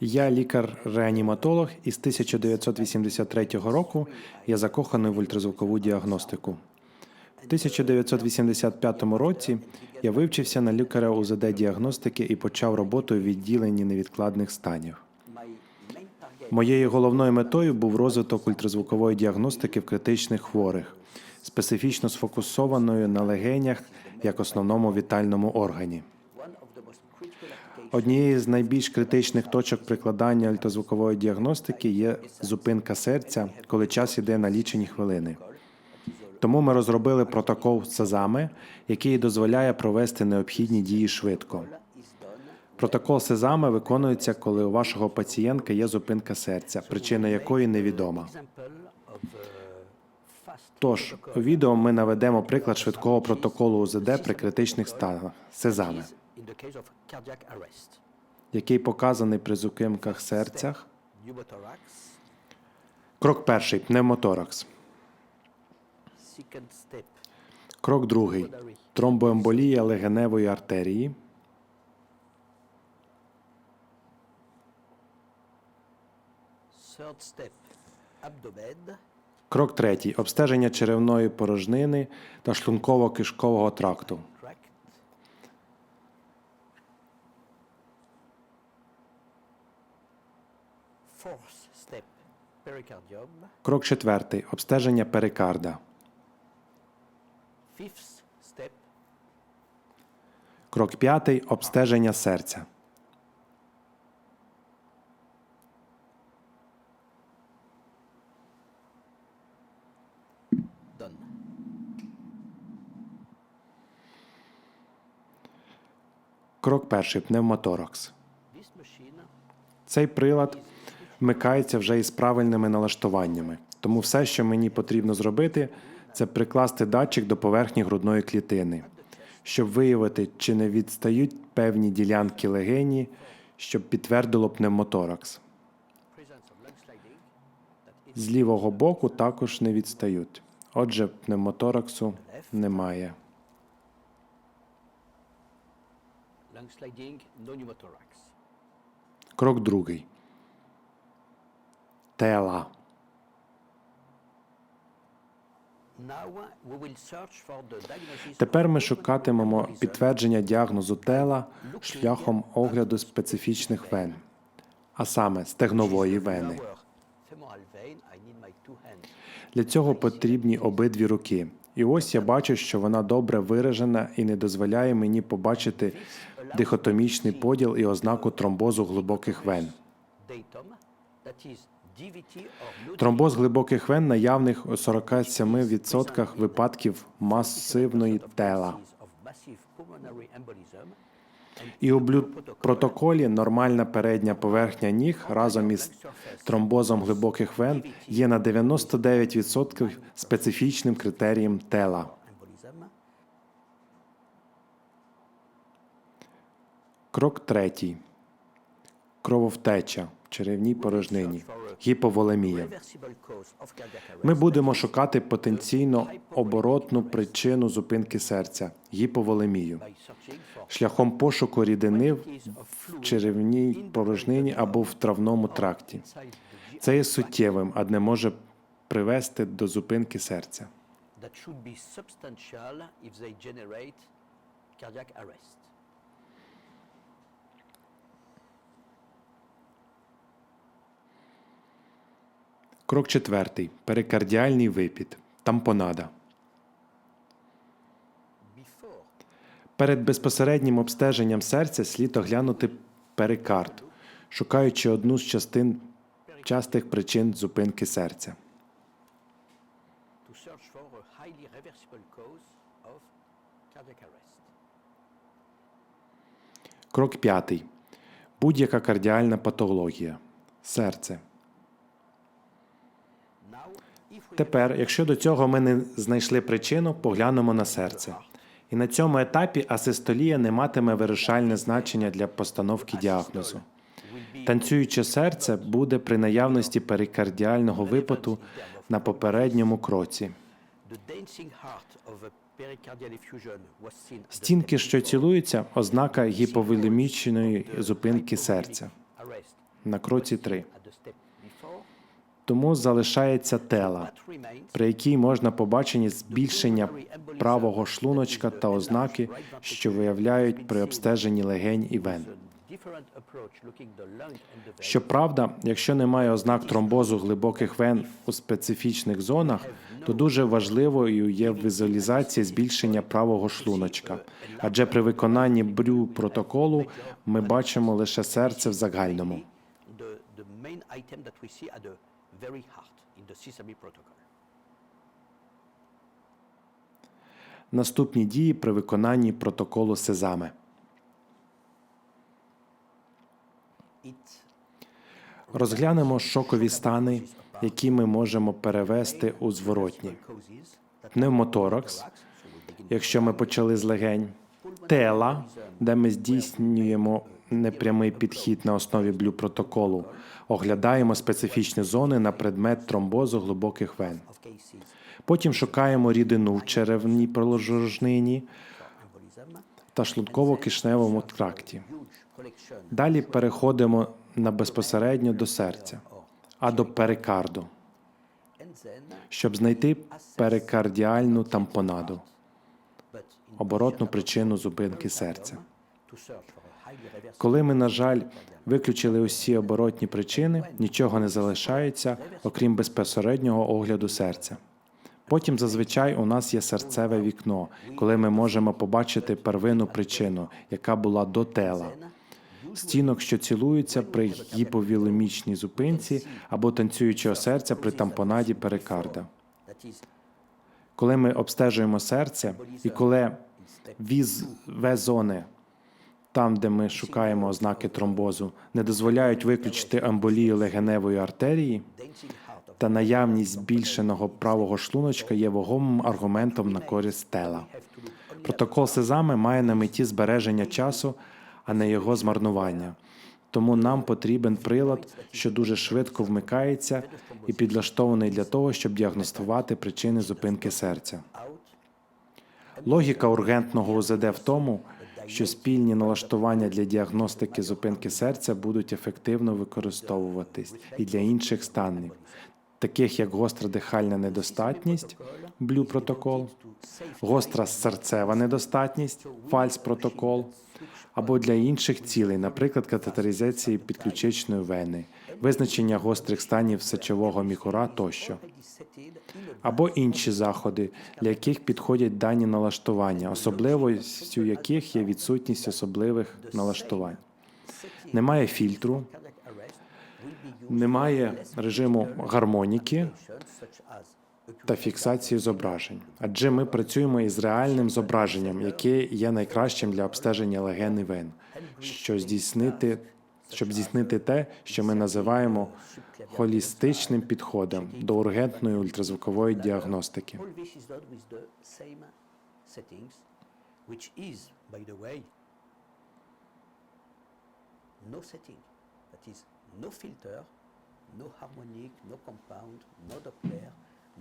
Я лікар-реаніматолог, і з 1983 року я закоханий в ультразвукову діагностику. В 1985 році я вивчився на лікаря УЗД діагностики і почав роботу у відділенні невідкладних станів. Моєю головною метою був розвиток ультразвукової діагностики в критичних хворих, специфічно сфокусованою на легенях як основному вітальному органі. Однією з найбільш критичних точок прикладання ультразвукової діагностики є зупинка серця, коли час іде на лічені хвилини. Тому ми розробили протокол Сезаме, який дозволяє провести необхідні дії швидко. Протокол Сезаме виконується, коли у вашого пацієнта є зупинка серця, причина якої невідома. Тож, у відео ми наведемо приклад швидкого протоколу УЗД при критичних станах Сезаме, який показаний при зупинках серцях. Крок перший пневмоторакс. Крок другий тромбоемболія легеневої артерії. Крок третій обстеження черевної порожнини та шлунково-кишкового тракту. Крок четвертий обстеження перикарда. Крок п'ятий обстеження серця. Крок перший пневмоторакс. Цей прилад вмикається вже із правильними налаштуваннями. Тому все, що мені потрібно зробити, це прикласти датчик до поверхні грудної клітини, щоб виявити, чи не відстають певні ділянки легені, щоб підтвердило пневмоторакс. З лівого боку також не відстають. Отже, пневмотораксу немає. Крок другий. Тела. Now we will search for the diagnosis Тепер ми шукатимемо підтвердження діагнозу тела шляхом огляду специфічних вен, а саме стегнової вени. Для цього потрібні обидві руки. І ось я бачу, що вона добре виражена і не дозволяє мені побачити дихотомічний поділ і ознаку тромбозу глибоких вен. Тромбоз глибоких вен наявних у 47% випадків масивної тела. І у блюд-протоколі нормальна передня поверхня ніг разом із тромбозом глибоких вен є на 99% специфічним критерієм тела. Крок третій. Крововтеча черевній порожнині. Гіповолемія. Ми будемо шукати потенційно оборотну причину зупинки серця гіповолемію шляхом пошуку рідини в черевній порожнині або в травному тракті. Це є суттєвим, а не може привести до зупинки серця. that should be substantial if they generate cardiac arrest. Крок четвертий. Перикардіальний випід. Тампонада. Перед безпосереднім обстеженням серця слід оглянути перикард, шукаючи одну з частин частих причин зупинки серця. Крок п'ятий. Будь-яка кардіальна патологія. Серце. Тепер, якщо до цього ми не знайшли причину, поглянемо на серце. І на цьому етапі асистолія не матиме вирішальне значення для постановки діагнозу. Танцююче серце буде при наявності перикардіального випаду на попередньому кроці. Стінки, що цілуються, ознака гіповолемічної зупинки серця на кроці 3. Тому залишається тела, при якій можна побачити збільшення правого шлуночка та ознаки, що виявляють при обстеженні легень і вен. Щоправда, якщо немає ознак тромбозу глибоких вен у специфічних зонах, то дуже важливою є візуалізація збільшення правого шлуночка. Адже при виконанні брю протоколу ми бачимо лише серце в загальному. Very heart in the sesame protocol. Наступні дії при виконанні протоколу Сезаме. Розглянемо шокові стани, які ми можемо перевести у зворотні. Пневмоторакс, якщо ми почали з легень, тела, де ми здійснюємо непрямий підхід на основі блю протоколу, оглядаємо специфічні зони на предмет тромбозу глибоких вен. Потім шукаємо рідину в черевній проложнині та шлунково-кишневому тракті. Далі переходимо на безпосередньо до серця, а до перикарду, щоб знайти перикардіальну тампонаду, оборотну причину зупинки серця. Коли ми, на жаль, виключили усі оборотні причини, нічого не залишається, окрім безпосереднього огляду серця. Потім зазвичай у нас є серцеве вікно, коли ми можемо побачити первинну причину, яка була до тела. Стінок, що цілуються при гіповілемічній зупинці або танцюючого серця при тампонаді перикарда. Коли ми обстежуємо серце, і коли віз В-зони, там, де ми шукаємо ознаки тромбозу, не дозволяють виключити емболію легеневої артерії, та наявність збільшеного правого шлуночка є вагомим аргументом на користь тела. Протокол Сезами має на меті збереження часу, а не його змарнування. Тому нам потрібен прилад, що дуже швидко вмикається і підлаштований для того, щоб діагностувати причини зупинки серця. Логіка ургентного УЗД в тому, що спільні налаштування для діагностики зупинки серця будуть ефективно використовуватись і для інших станів, таких як гостра дихальна недостатність, блю протокол, гостра серцева недостатність, фальс протокол, або для інших цілей, наприклад, катетеризації підключичної вени, визначення гострих станів сечового міхура тощо або інші заходи, для яких підходять дані налаштування, особливістю яких є відсутність особливих налаштувань. Немає фільтру, немає режиму гармоніки та фіксації зображень, адже ми працюємо із реальним зображенням, яке є найкращим для обстеження леген вен, що здійснити, щоб здійснити те, що ми називаємо холістичним підходом до ургентної ультразвукової діагностики. no setting that is no filter no harmonic no compound no doppler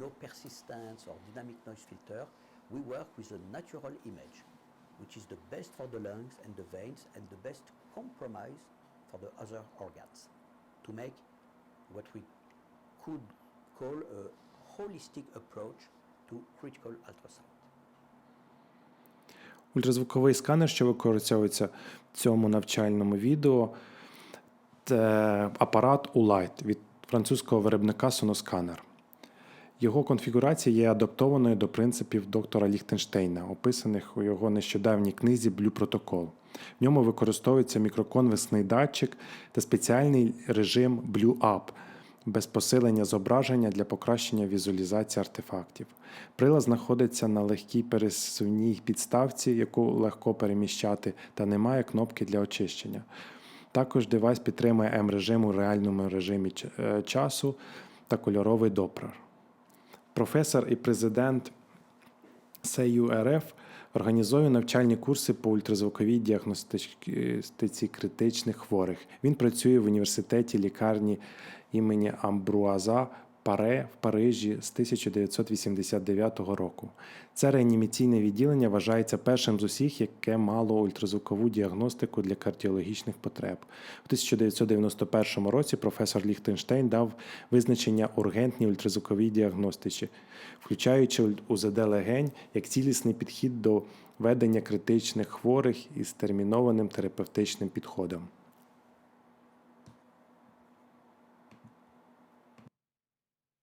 no persistence or dynamic noise filter we work with a natural image which is the best for the lungs and the veins and the best compromise for the other organs to make what we could call a holistic approach to critical ultrasound. Ультразвуковий сканер, що використовується в цьому навчальному відео, це апарат Улайт від французького виробника Sonoscanner. Його конфігурація є адаптованою до принципів доктора Ліхтенштейна, описаних у його нещодавній книзі Blue Protocol. В ньому використовується мікроконвесний датчик та спеціальний режим Blue Up без посилення зображення для покращення візуалізації артефактів. Прилад знаходиться на легкій пересувній підставці, яку легко переміщати, та немає кнопки для очищення. Також девайс підтримує М-режим у реальному режимі е, часу та кольоровий доплер. Професор і президент СЕЮ РФ організує навчальні курси по ультразвуковій діагностиці критичних хворих. Він працює в університеті лікарні імені Амбруаза Паре в Парижі з 1989 року. Це реанімаційне відділення вважається першим з усіх, яке мало ультразвукову діагностику для кардіологічних потреб. У 1991 році професор Ліхтенштейн дав визначення ургентній ультразвуковій діагностиці, включаючи УЗД легень як цілісний підхід до ведення критичних хворих із термінованим терапевтичним підходом.